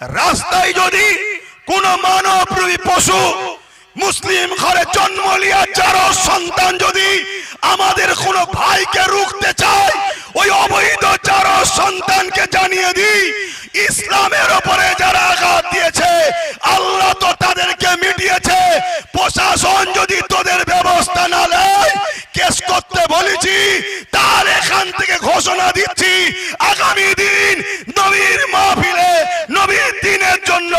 রাস্তায় যদি কোন মানবরূপী পশু মুসলিম ঘরে জন্ম লিয়া যারো সন্তান যদি আমাদের কোন ভাইকে রুখতে চায়, ওই অবৈধ চারো সন্তানকে জানিয়ে দিই, ইসলামের ওপরে যারা আঘাত দিয়েছে, আল্লাহ তো তাদেরকে মিটিয়েছে। প্রশাসন যদি তোদের ব্যবস্থা না নেয়, কেস করতে বলেছি তার এখান থেকে ঘোষণা দিচ্ছি আগামী দিন নবীর মাহফিলে নবীর দিনের জন্য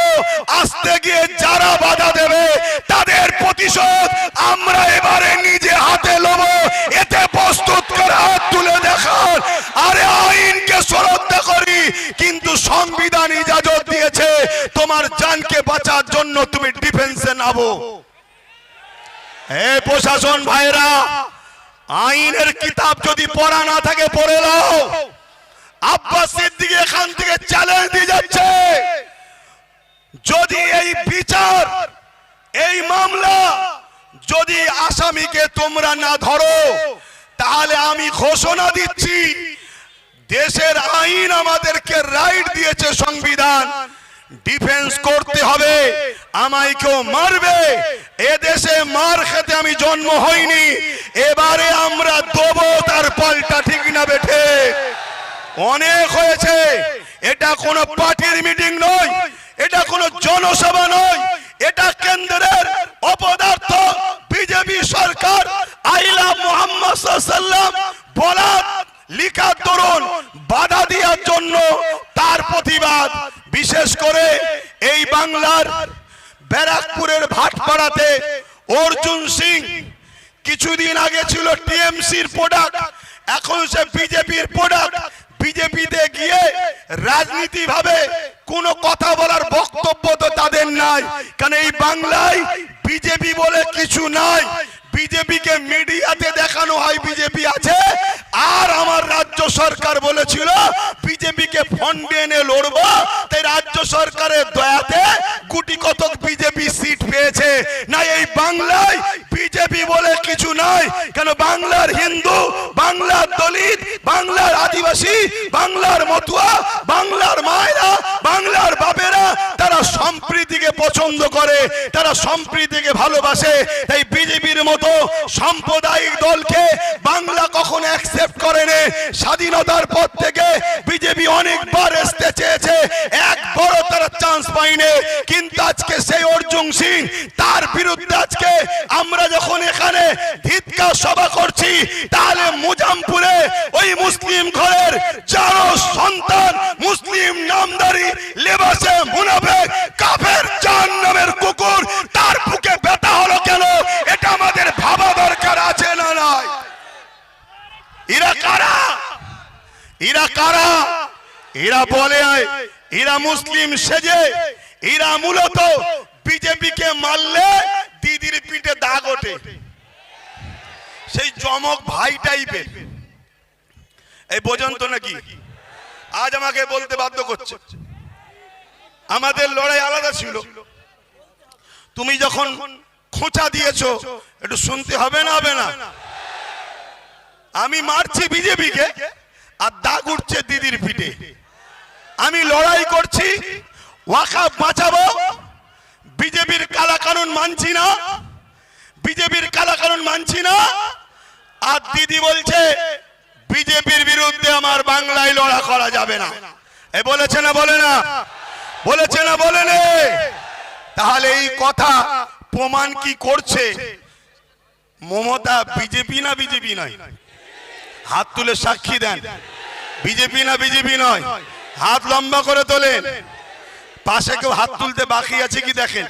আসতে গিয়ে যারা বাধা দেবে তাদের প্রতিশোধ আমরা এবারে নিজে হাতে লব এতে প্রস্তুত করে হাত তুলে দেখান আরে আইনকে শ্রদ্ধা করি কিন্তু সংবিধান ইজাজত দিয়েছে তোমার জানকে বাঁচার জন্য তুমি ডিফেন্সে নাবো হে প্রশাসন ভাইরা, আইনের কিতাব যদি পড়া না থাকে, পড়ে নাও। আব্বাস সিদ্দিক এখান থেকে চ্যালেঞ্জ দিয়ে যাচ্ছে। যদি এই বিচার, এই মামলা যদি আসামিকে তোমরা না ধরো, তাহলে আমি ঘোষণা দিচ্ছি, দেশের আইন আমাদেরকে রাইট দিয়েছে সংবিধান। ডিফেন্স করতে হবে, আমায় কেউ মারবে এ দেশে মার খেতে আমি জন্ম হইনি, এবারে আমরা দেবো তার পাল্টা ঠিক না বেঠে। অনেক হয়েছে, এটা কোনো পার্টির মিটিং নয়, এটা কোনো জনসভা নয়, এটা কেন্দ্রের অপদার্থ বিজেপি সরকার, আইলা মোহাম্মদ বলার লিখার দরুন বাধা দেওয়ার জন্য তার প্রতিবাদ। বিশেষ করে এই বাংলার ব্যারাকপুরের ভাটপাড়াতে অর্জুন সিং, কিছুদিন আগে ছিল টিএমসির প্রোডাক্ট এখন সে বিজেপির প্রোডাক্ট বিজেপিতে গিয়ে রাজনীতি ভাবে কোনো কথা বলার বক্তব্য তো তাদের নাই। কারণ এই বাংলায় বিজেপি বলে কিছু নাই। বিজেপিকে মিডিয়াতে দেখানো হয় বিজেপি আছে। আর আমার রাজ্য সরকার বলেছিল, বিজেপিকে ফন্ডে এনে লড়বো। তাই রাজ্য সরকারের দয়াতে গুটি কতক বিজেপি সিট পেয়েছে। না, এই বাংলায় বিজেপি বলে কিছু নাই। কেন বাংলার হিন্দু, বাংলার দলিত, বাংলার আদিবাসী, বাংলার মতুয়া, বাংলার মায়েরা, বাংলার বাপেরা, তারা সম্প্রীতিকে পছন্দ করে, তারা সম্প্রীতিকে ভালোবাসে। তাই বিজেপির মতো সাম্প্রদায়িক দলকে বাংলা কখনো অ্যাকসেপ্ট করেনি। স্বাধীনতার পর থেকে বিজেপি অনেকবার আসতে চেয়েছে। একবারও তারা চান্স পাইনি কিন্তু সেই অর্জুন সিং, তার বিরুদ্ধে আজকে আমরা যখন এখানে ধিৎকার সভা করছি, তাহলে মুজামপুরে ওই মুসলিম ঘরের চারো সন্তান, মুসলিম নামদারি, লেবাসে মুনাফেক, কাফের চার নামের কুকুর, তার বুকে ব্যথা হলো কেন? এটা আমাদের ভাবা দরকার আছে না নয় এরা কারা? এরা কারা? এরা বলে এরা মুসলিম সেজে এরা মূলত বিজেপিকে মারলে দিদির পিঠে দাগ ওঠে। সেই জমক ভাই টাইপের। এই বোঝেন তো নাকি? আজ আমাকে বলতে বাধ্য করছে। আমাদের লড়াই আলাদা ছিল। তুমি যখন খোঁচা দিয়েছ, একটু শুনতে হবে না হবে না। আমি মারছি বিজেপিকে, আর দাগ উঠছে দিদির পিঠে। আমি লড়াই করছি ওয়াকাফ বাঁচাবো। বিজেপির কালা কানুন মানছি না। বিজেপির কালা কানুন মানছি না। আর দিদি বলছে, বিজেপির বিরুদ্ধে আমার বাংলায় লড়া করা যাবে না। এ বলেছে না বলে না? বলেছে না বলে তাহলে এই কথা প্রমাণ কি করছে? মমতা বিজেপি না বিজেপি নয়? হাত তুলে সাক্ষী দেন। বিজেপি না বিজেপি নয়? হাত লম্বা করে তোলেন। পাশে কেউ হাত তুলতে বাকি আছে কি দেখেন?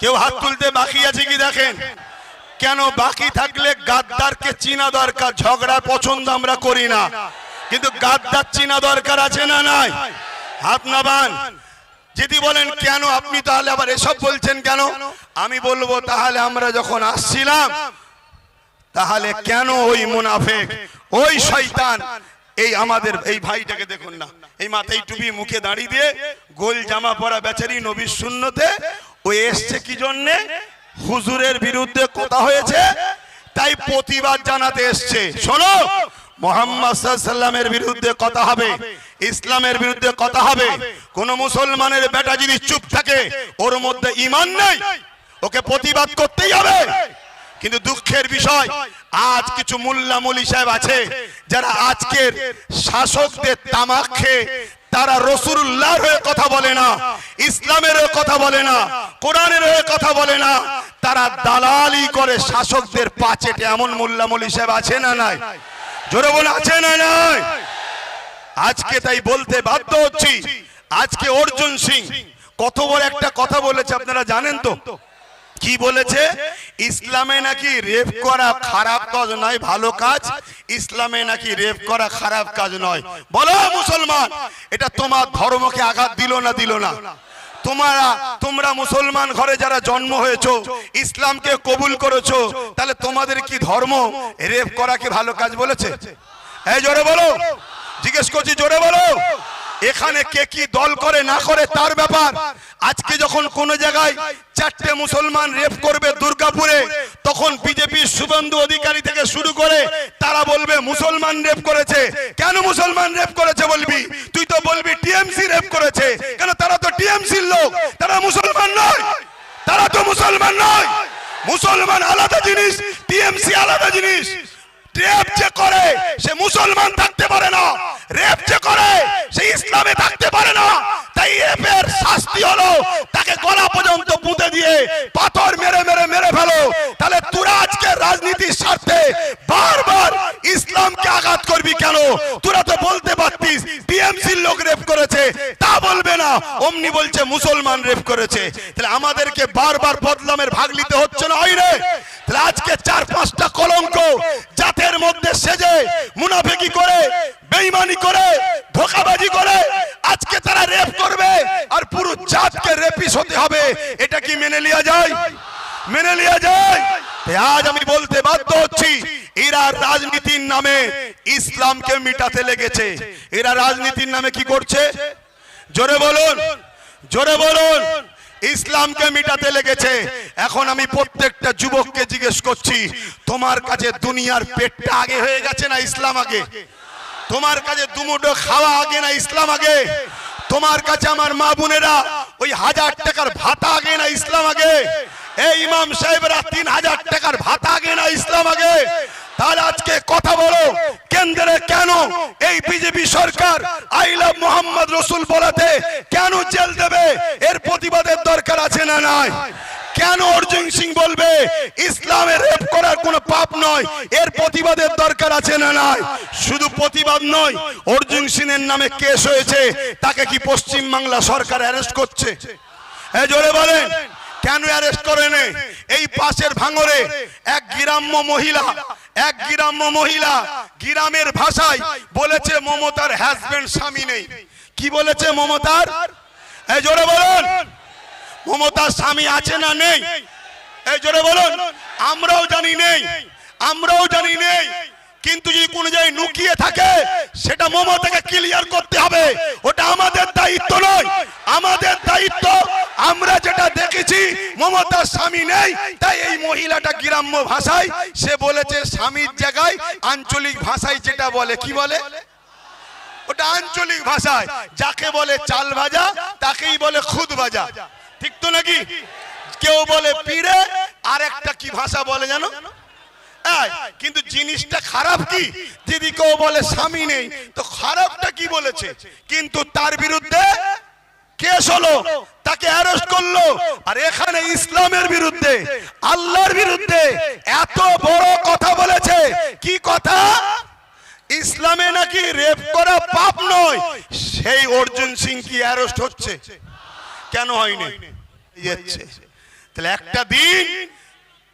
কেউ হাত তুলতে বাকি আছে কি দেখেন? কেন বাকি থাকলে গাদ্দারকে চিনা দরকার ঝগড়া পছন্দ আমরা করি না। কিন্তু গাদ্দার চিনা দরকার আছে না নাই? হাত নাবান। যদি বলেন কেন আপনি তাহলে আবার এসব বলছেন কেন? আমি বলব তাহলে আমরা যখন আসছিলাম তাহলে কেন ওই মুনাফেক? ওই শয়তান? এই আমাদের এই ভাইটাকে দেখুন না। এই মাথায় টুপি, মুখে দাঁড়িয়ে দিয়ে গোল জামা পরা বেচারি নবীর শূন্যতে ও এসছে কি জন্যে? হুজুরের বিরুদ্ধে কথা হয়েছে, তাই প্রতিবাদ জানাতে এসছে। শোনো, মোহাম্মদ সাল্লামের বিরুদ্ধে কথা হবে, ইসলামের বিরুদ্ধে কথা হবে। কোন মুসলমানের বেটা যদি চুপ থাকে, ওর মধ্যে ইমান নেই, ওকে প্রতিবাদ করতেই হবে। কিন্তু দুঃখের বিষয়, আজ কিছু মোল্লা মলি সাহেব আছে যারা আজকের শাসকদের তামাক খেয়ে তারা রসুল্লাহর হয়ে কথা বলে না, ইসলামের হয়ে কথা বলে না, কোরআনের হয়ে কথা বলে না। তারা দালালি করে শাসকদের পাচেটে এমন মোল্লা মলি সাহেব আছে না নাই? জোরে বলে আছে না নাই? আজকে তাই বলতে বাধ্য হচ্ছি। আজকে অর্জুন সিং, কত বড় একটা কথা বলেছে, আপনারা জানেন তো? কি বলেছে? ইসলামে নাকি রেপ করা খারাপ কাজ নয় ভালো কাজ? ইসলামে নাকি রেপ করা খারাপ কাজ নয়? বলো মুসলমান এটা তোমার ধর্মকে আঘাত দিল না দিল না? তোমরা তোমরা মুসলমান ঘরে যারা জন্ম হয়েছো ইসলামকে কবুল করেছ তাহলে তোমাদের কি ধর্ম? রেপ করা কি ভালো কাজ বলেছে? এই জোরে বলো। জিজ্ঞেস করছি জোরে বলো। এখানে কে কি দল করে না করে তার ব্যাপার। আজকে যখন কোন জায়গায় চারটে মুসলমান রেপ করবে দুর্গাপুরে, তখন বিজেপির শুভেন্দু অধিকারী থেকে শুরু করে তারা বলবে মুসলমান রেপ করেছে। কেন মুসলমান রেপ করেছে বলবি? তুই তো বলবি টিএমসি রেপ করেছে। কেন তারা তো টিএমসির লোক? তারা মুসলমান নয়। তারা তো মুসলমান নয়। মুসলমান আলাদা জিনিস, টিএমসি আলাদা জিনিস। রেপ যে করে, সে মুসলমান থাকতে পারে না। রেপ যে করে, সে ইসলামে থাকতে পারে না। তাই শাস্তি হলো। তাকে গলা পর্যন্ত পুঁতে দিয়ে পাথর মেরে মেরে মেরে ফেলো। তাহলে তোরা আজকে রাজনীতির স্বার্থে বারবার ইসলামকে আঘাত করবি কেন? তোরা তো বলতে পারতিস, টিএমসির লোক রেপ করেছে। তা বলবে না, অমনি বলছে মুসলমান রেপ করেছে। তাহলে আমাদেরকে বারবার বদলামের ভাগ নিতে হচ্ছে না, হয় রে? তাহলে আজকে চার পাঁচটা কলঙ্ক জাতের মধ্যে সেজে, মুনাফিকি করে বেঈমানি করে, ধোকাবাজি করে, আজকে তারা রেপ পুরো জাতকে রেপিস হতে হবে। এটা কি মেনে লিয়া যায়? মেনে লিয়া যায়। আজ আমি বলতে বাধ্য হচ্ছি, এরা রাজনীতির নামে ইসলামকে মিটাতে লেগেছে। এরা রাজনীতির নামে কি করছে? জোরে বলুন জোরে বলুন, ইসলামকে মিটাতে লেগেছে। এখন আমি প্রত্যেকটা যুবককে জিজ্ঞেস করছি, তোমার কাছে দুনিয়ার পেটটা আগে হয়ে গেছে না ইসলাম আগে? তোমার কাছে দুমুটো খাওয়া আগে না ইসলাম আগে? তোমার কাছে আমার মা বোনেরা ওই হাজার টাকার ভাতা আগে না ইসলাম আগে? এই ইমাম সাহেবরা তিন হাজার টাকার ভাতা আগে না ইসলাম আগে? আজকে কথা বলো, কেন্দ্রে কেন এই বিজেপি সরকার আই লাভ মোহাম্মদ রসুল বলাতে কেন জেল দেবে? এর প্রতিবাদের দরকার আছে না নাই? কেন অর্জুন সিং বলবে, ইসলামের রেপ করার কোনো পাপ নয়। এর প্রতিবাদের দরকার আছে না নাই? শুধু প্রতিবাদ নয়, অর্জুন সিং এর নামে কেস হয়েছে। তাকে কি পশ্চিম বাংলা সরকার অ্যারেস্ট করছে? এ জোরে বলেন। কেন অ্যারেস্ট করে নে এই পাশের ভাঙরে এক গ্রাম্য মহিলা, এক গ্রাম্য মহিলা গ্রামের ভাষায় বলেছে মমতার হাজবেন্ড স্বামী নেই। কি বলেছে মমতার? এই জোরে বলুন। মমতার স্বামী আছে না নেই? এই জোরে বলুন। আমরাও জানি নেই। আমরাও জানি নেই। কিন্তু যদি কোনো জায়গায় লুকিয়ে থাকে, সেটা মমতাকে ক্লিয়ার করতে হবে। ওটা আমাদের দায়িত্ব নয়। আমাদের দায়িত্ব, আমরা যেটা দেখেছি, মমতার স্বামী নেই, তাই এই মহিলাটা গ্রাম্য ভাষায়, সে বলেছে স্বামীর জায়গায় আঞ্চলিক ভাষায় যেটা বলে, কি বলে? ওটা আঞ্চলিক ভাষায়। যাকে বলে চাল ভাজা, তাকেই বলে খুদ ভাজা। ঠিক তো নাকি? কেউ বলে পিড়ে আর একটা কি ভাষা বলে জানো? কিন্তু জিনিসটা খারাপ কি? যদি কেউ বলে স্বামী নেই, তো খারাপটা কি বলেছে? কিন্তু তার বিরুদ্ধে কেস হলো, তাকে অ্যারেস্ট করল। আর এখানে ইসলামের বিরুদ্ধে, আল্লাহর বিরুদ্ধে এত বড় কথা বলেছে। কি কথা? ইসলামে নাকি রেপ করা পাপ নয়, সেই অর্জুন সিং কি অ্যারেস্ট হচ্ছে? কেন হয়নি? তাহলে একটা দিন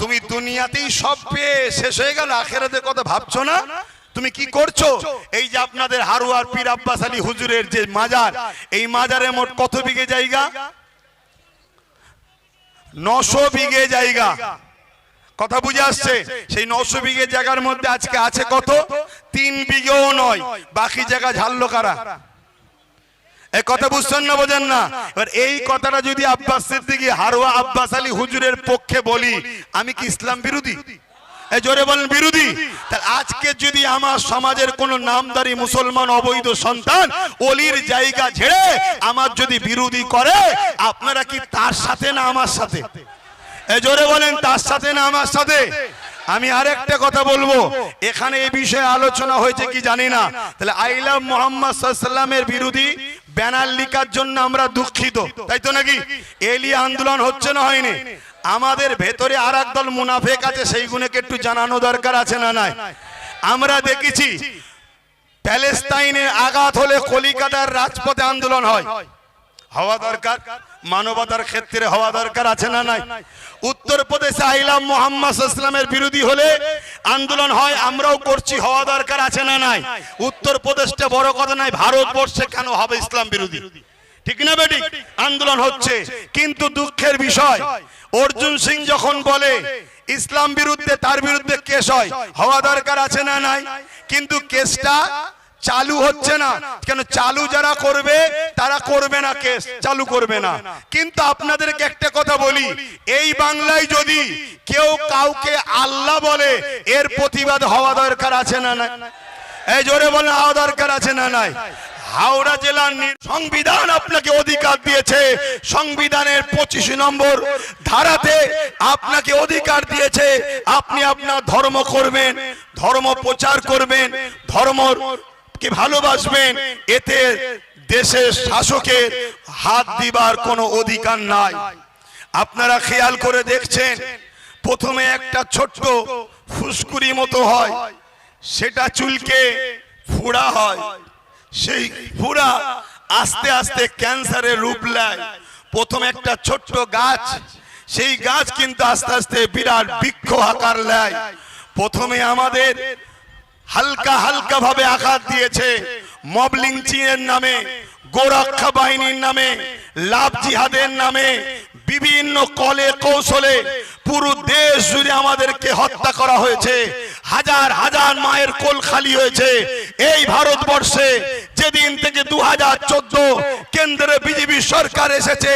তুমি দুনিয়াতেই সব পেয়ে শেষ হয়ে গেল আখেরাতের কথা ভাবছ না? তুমি কি করছ? এই যে আপনাদের হারুয়ার পীর আব্বাস আলী হুজুরের যে মাজার, এই মাজারে মোট কত বিঘে জায়গা? নশো বিঘে জায়গা। কথা বুঝে আসছে? সেই নশো বিঘে জায়গার মধ্যে আজকে আছে কত? তিন বিঘেও নয়। বাকি জায়গা ঝাললো কারা? এই কথা বুঝছেন না, বোঝেন না? এবার এই কথাটা যদি আব্বাস সিদ্দিকী, হারুয়া আব্বাস আলী হুজুরের পক্ষে বলি, আমি কি ইসলাম বিরোধী? জোরে বলেন, বিরোধী? তাহলে আজকে যদি আমার সমাজের কোন নামদারি মুসলমান অবৈধ সন্তান অলির জায়গা ঝেড়ে আমার যদি বিরোধী করে, আপনারা কি তার সাথে না আমার সাথে? জোরে বলেন, তার সাথে না আমার সাথে? আমি আরেকটা কথা বলব, এখানে এই বিষয়ে আলোচনা হয়েছে কি জানি না? তাহলে আইলাম মোহাম্মদ সাল্লামের বিরোধী ব্যানার লিখার জন্য আমরা দুঃখিত, তাই তো নাকি? এলি আন্দোলন হচ্ছে না হয়নি। আমাদের ভেতরে আর দল মুনাফেক আছে গুণেকে একটু জানানো দরকার আছে না নাই? আমরা দেখেছি প্যালেস্তাইনে আঘাত হলে কলিকাতার রাজপথে আন্দোলন হয়। হওয়া দরকার? মানবতার ক্ষেত্রে হওয়া দরকার আছে না নাই? উত্তরপ্রদেশে আইলাম মোহাম্মদ ইসলামের বিরোধী হলে আন্দোলন হয়, আমরাও করছি, হওয়া দরকার আছে না নাই? উত্তরপ্রদেশটা বড় কথা নাই ভারতবর্ষে কেন হবে ইসলাম বিরোধী? ঠিক না বেটি? আন্দোলন হচ্ছে। কিন্তু দুঃখের বিষয়, অর্জুন সিং যখন বলে, ইসলাম বিরুদ্ধে তার বিরুদ্ধে কেস হয়, হওয়া দরকার আছে না নাই? কিন্তু কেসটা চালু হচ্ছে না। কেন চালু যারা করবে, তারা করবে না কেস, চালু করবে না। কিন্তু আপনাদেরকে একটা কথা বলি, এই বাংলায় যদি কেউ কাউকে আল্লাহ বলে, এর প্রতিবাদ হওয়া দরকার আছে না না এই জোরে বলে হওয়া দরকার আছে না নাই? হাওড়া জেলার সংবিধান আপনাকে অধিকার দিয়েছে। সংবিধানের পঁচিশ নম্বর ধারাতে আপনাকে অধিকার দিয়েছে। আপনি আপনার ধর্ম করবেন, ধর্ম প্রচার করবেন ধর্ম কে ভালোবাসবেন, এতে দেশের শাসকের হাত দিবার কোনো অধিকার নাই। আপনারা খেয়াল করে দেখছেন, প্রথমে একটা ছোট্ট ফুসকুরি মতো হয়, সেটা চুলকে ফুড়া হয়। সেই ফুড়া আস্তে আস্তে ক্যান্সারের রূপ নেয়। প্রথম একটা ছোট্ট গাছ, সেই গাছ কিন্তু আস্তে আস্তে বিরাট বৃক্ষ আকার নেয়। প্রথমে আমাদের হালকা হালকা ভাবে আঘাত দিয়েছে। মবলিং চিনের নামে, গোরক্ষা বাহিনীর নামে, লাভ জিহাদের নামে, বিভিন্ন কলে কৌশলে পুরো দেশ জুড়ে আমাদেরকে হত্যা করা হয়েছে। হাজার হাজার মায়ের কোল খালি হয়েছে। এই ভারতবর্ষে যেদিন থেকে দু হাজার চোদ্দ কেন্দ্রে বিজেপি সরকার এসেছে,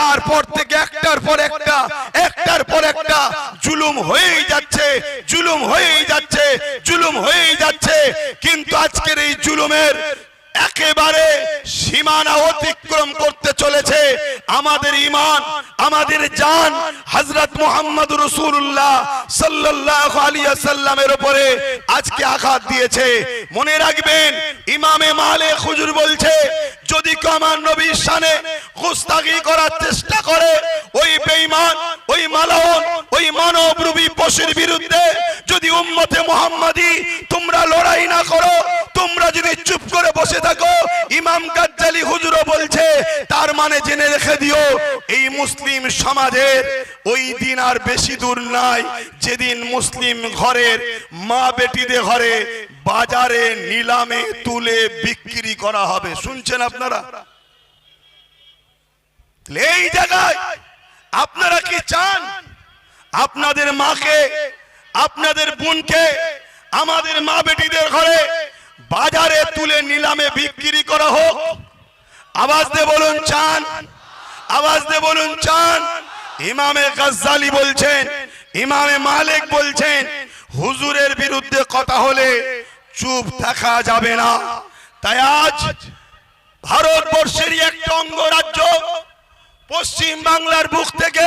তারপর থেকে একটার পর একটা, একটার পর একটা জুলুম হয়েই যাচ্ছে, জুলুম হয়েই যাচ্ছে, জুলুম হয়েই যাচ্ছে। কিন্তু আজকের এই জুলুমের একেবারে সীমানা অতিক্রম করতে আমাদের ইমান আমাদের জান হযরত মুহাম্মদ রাসূলুল্লাহ সাল্লাল্লাহু আলাইহি সাল্লামের উপরে আজকে আঘাত দিয়েছে। মনে রাখবেন, ইমামে মালে হুজুর বলছে, যদি কেউ আমার নবীর শানে গুস্তাগি করার চেষ্টা করে, ওই বেঈমান, ওই মালাউন, ওই মানবরূপী পশুর বিরুদ্ধে যদি উম্মতে মুহাম্মাদি তোমরা লড়াই না করো, তোমরা যদি চুপ করে বসে থাকো, ইমাম গাজ্জালি হুজুরও বলছে তার মানে জেনে রেখে দিও, এই মুসলিম সমাজের ওই দিন আর বেশি দূর নাই। যেদিন মুসলিম ঘরের মা বেটিদের ঘরে বাজারে নিলামে তুলে বিক্রি করা হবে। শুনছেন আপনারা? এই জায়গায় আপনারা কি চান? আপনাদের মাকে, আপনাদের বোনকে, আমাদের মা বেটিদের ঘরে বাজারে তুলে নিলামে বিক্রি করা হোক? আওয়াজ দিয়ে বলুন, চান। আওয়াজ দিয়ে বলুন, চান। ইমামে গাজ্জালি বলছেন, ইমামে মালিক বলছেন, হুজুরের বিরুদ্ধে কথা হলে চুপ থাকা যাবে না। তাই আজ ভারতবর্ষেরই একটা অঙ্গরাজ্য, পশ্চিম বাংলার বুক থেকে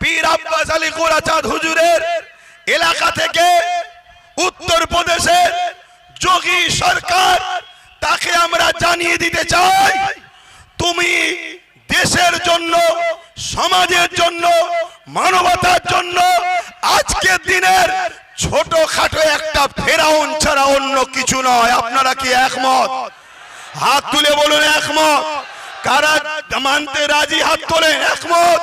পীর আব্বাস আলী গোরাচাঁদ হুজুরের এলাকা থেকে উত্তর প্রদেশের যোগী সরকার, তাকে আমরা জানিয়ে দিতে চাই। তুমি দেশের জন্য, সমাজের জন্য, মানবতার জন্য, আজকের দিনের ছোটখাটো একটা ফেরাউন ছাড়া অন্য কিছু নয়। আপনারা কি একমত? হাত তুলে বলুন, একমত? কারা মানতে রাজি? হাত তোলেন, একমত?